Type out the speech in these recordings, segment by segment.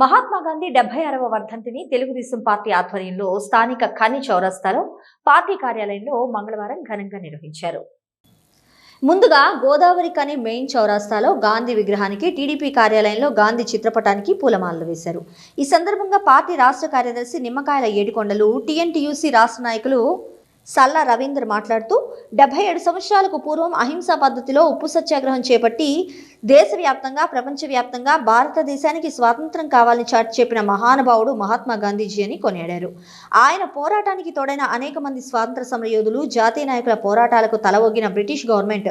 మహాత్మా గాంధీ డెబ్బై ఆరవ వర్ధంతిని తెలుగుదేశం పార్టీ ఆధ్వర్యంలో స్థానిక ఖని చౌరస్తాలో పార్టీ కార్యాలయంలో మంగళవారం ఘనంగా నిర్వహించారు. ముందుగా గోదావరి కని మెయిన్ చౌరాస్తాలో గాంధీ విగ్రహానికి టీడీపీ కార్యాలయంలో గాంధీ చిత్రపటానికి పూలమాలలు వేశారు. ఈ సందర్భంగా పార్టీ రాష్ట్ర కార్యదర్శి నిమ్మకాయల ఏడుకొండలు టీఎన్టీయూసీ రాష్ట్ర నాయకులు సల్లా రవీందర్ మాట్లాడుతూ డెబ్బై ఏడు సంవత్సరాలకు పూర్వం అహింసా పద్ధతిలో ఉప్పు సత్యాగ్రహం చేపట్టి దేశవ్యాప్తంగా ప్రపంచవ్యాప్తంగా భారతదేశానికి స్వాతంత్రం కావాలని చాటి చెప్పిన మహానుభావుడు మహాత్మా గాంధీజీ అని కొనియాడారు. ఆయన పోరాటానికి తోడైన అనేక మంది స్వాతంత్ర సమరయోధులు జాతీయ నాయకుల పోరాటాలకు తలవొగ్గిన బ్రిటిష్ గవర్నమెంట్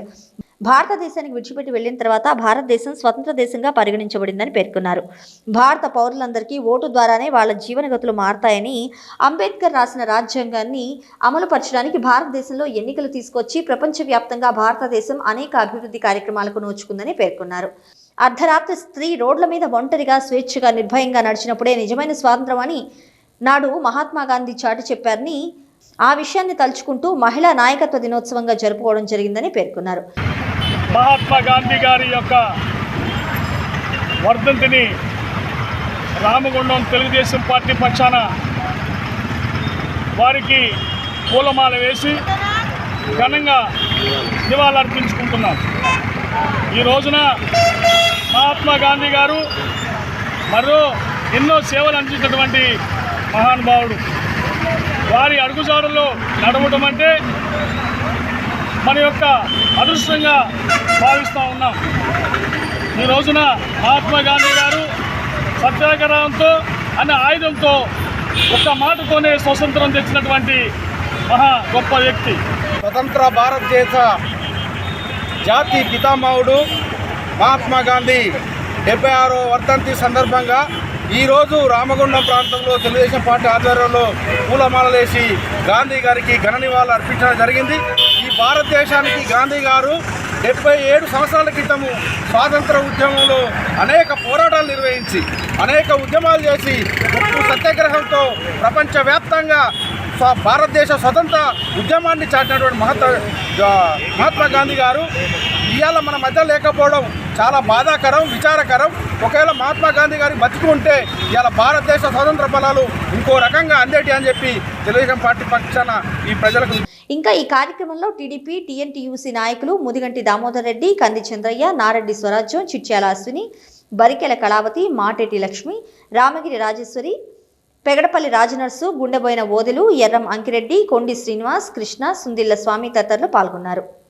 భారతదేశానికి విడిచిపెట్టి వెళ్ళిన తర్వాత భారతదేశం స్వతంత్ర దేశంగా పరిగణించబడిందని పేర్కొన్నారు. భారత పౌరులందరికీ ఓటు ద్వారానే వాళ్ళ జీవనగతులు మారతాయని అంబేద్కర్ రాసిన రాజ్యాంగాన్ని అమలుపరచడానికి భారతదేశంలో ఎన్నికలు తీసుకొచ్చి ప్రపంచవ్యాప్తంగా భారతదేశం అనేక అభివృద్ధి కార్యక్రమాలకు నోచుకుందని పేర్కొన్నారు. అర్ధరాత్రి స్త్రీ రోడ్ల మీద ఒంటరిగా స్వేచ్ఛగా నిర్భయంగా నడిచినప్పుడే నిజమైన స్వాతంత్రం అని నాడు మహాత్మా గాంధీ చాటి చెప్పారని ఆ విషయాన్ని తలుచుకుంటూ మహిళా నాయకత్వ దినోత్సవంగా జరుపుకోవడం జరిగిందని పేర్కొన్నారు. మహాత్మా గాంధీ గారి యొక్క వర్ధంతిని రామగుండం తెలుగుదేశం పార్టీ పక్షాన వారికి పూలమాల వేసి ఘనంగా నివాళులర్పించుకుంటున్నాం. ఈ రోజున మహాత్మా గాంధీ గారు మరో ఎన్నో సేవలు అందించినటువంటి మహానుభావుడు వారి అడుగుజాడల్లో నడవడం అంటే మన యొక్క అదృష్టంగా భావిస్తూ ఉన్నాం. ఈ రోజున మహాత్మా గాంధీ గారు సత్యాగ్రహంతో అనే ఆయుధంతో ఒక్క మాటతోనే స్వతంత్రం తెచ్చినటువంటి మహా గొప్ప వ్యక్తి. స్వతంత్ర భారతదేశ జాతి పితామహుడు మహాత్మా గాంధీ. డెబ్బై ఆరో వర్ధంతి సందర్భంగా ఈరోజు రామగుండం ప్రాంతంలో తెలుగుదేశం పార్టీ ఆధ్వర్యంలో పూలమాలలేసి గాంధీ గారికి ఘన నివాళులు అర్పించడం జరిగింది. ఈ భారతదేశానికి గాంధీ గారు డెబ్బై ఏడు సంవత్సరాల క్రితము స్వాతంత్ర ఉద్యమంలో అనేక పోరాటాలు నిర్వహించి అనేక ఉద్యమాలు చేసి ఉప్పు సత్యాగ్రహంతో ప్రపంచవ్యాప్తంగా స్వ- భారతదేశ స్వతంత్ర ఉద్యమాన్ని చాటినటువంటి మహాత్మా మహాత్మా గాంధీ గారు. ఇవాళ మన మధ్య లేకపోవడం చాలా బాధాకరం విచారకరం. ఒకవేళ మహాత్మా గాంధీ గారి బతికి ఉంటే ఇవాళ భారతదేశ స్వతంత్ర ఫలాలు ఇంకో రకంగా అందేటి అని చెప్పి తెలుగుదేశం పార్టీ పక్షాన ఈ ప్రజలకు ఇంకా ఈ కార్యక్రమంలో టీడీపీ టీఎన్టీయూసీ నాయకులు ముదిగంటి దామోదర్ రెడ్డి కంది చంద్రయ్య నారెడ్డి స్వరాజ్యం చిట్యాల అశ్విని బరికెల కళావతి మాటేటి లక్ష్మి రామగిరి రాజేశ్వరి పెగడపల్లి రాజనర్సు గుండెబోయిన ఓదెలు ఎర్రం అంకిరెడ్డి కొండి శ్రీనివాస్ కృష్ణ సుందిల్ల స్వామి తదితరులు పాల్గొన్నారు.